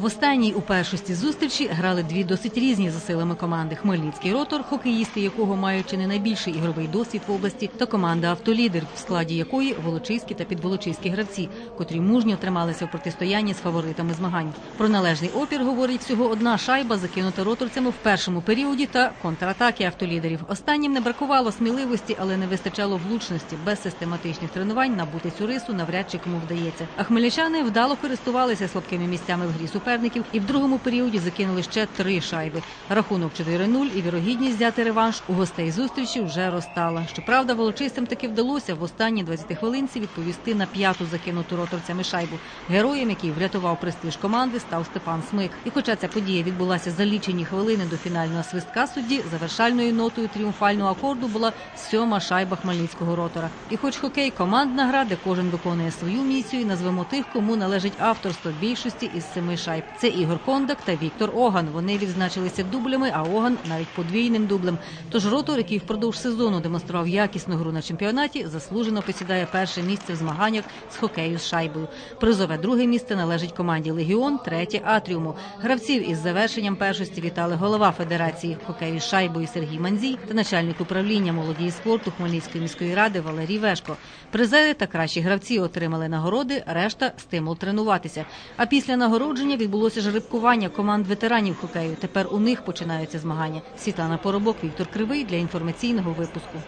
В останній у першості зустрічі грали дві досить різні за силами команди: Хмельницький ротор, хокеїсти якого мають чи не найбільший ігровий досвід в області, та команда Автолідер, в складі якої волочиські та підволочиські гравці, котрі мужньо трималися в протистоянні з фаворитами змагань. Про належний опір говорить всього одна шайба, закинута роторцями в першому періоді та контратаки автолідерів. Останнім не бракувало сміливості, але не вистачало влучності. Без систематичних тренувань набути цю рису навряд чи кому вдається. А хмельничани вдало користувалися слабкими місцями в грі суперників і в другому періоді закинули ще три шайби. Рахунок 4-0 і вірогідність взяти реванш у гостей зустрічі вже розтала. Щоправда, волочистам таки вдалося в останні 20 хвилинці відповісти на п'яту закинуту роторцями шайбу. Героєм, який врятував престиж команди, став Степан Смик. І хоча ця подія відбулася за лічені хвилини до фінального свистка судді, завершальною нотою тріумфального акорду була сьома шайба хмельницького ротора. І хоч хокей командна гра, де кожен виконує свою місію, назвемо тих, кому належить авторство більшості із семи шайб. Це Ігор Кондак та Віктор Оган. Вони відзначилися дублями, а Оган навіть подвійним дублем. Тож ротор, який впродовж сезону демонстрував якісну гру на чемпіонаті, заслужено посідає перше місце в змаганнях з хокею з шайбою. Призове друге місце належить команді Легіон, третє Атріуму. Гравців із завершенням першості вітали голова Федерації хокею з шайбою Сергій Манзій та начальник управління молоді і спорту Хмельницької міської ради Валерій Вешко. Призери та кращі гравці отримали нагороди, решта стимул тренуватися. А після нагородження відбулося жеребкування команд ветеранів хокею. Тепер у них починаються змагання. Світлана Поробок, Віктор Кривий для інформаційного випуску.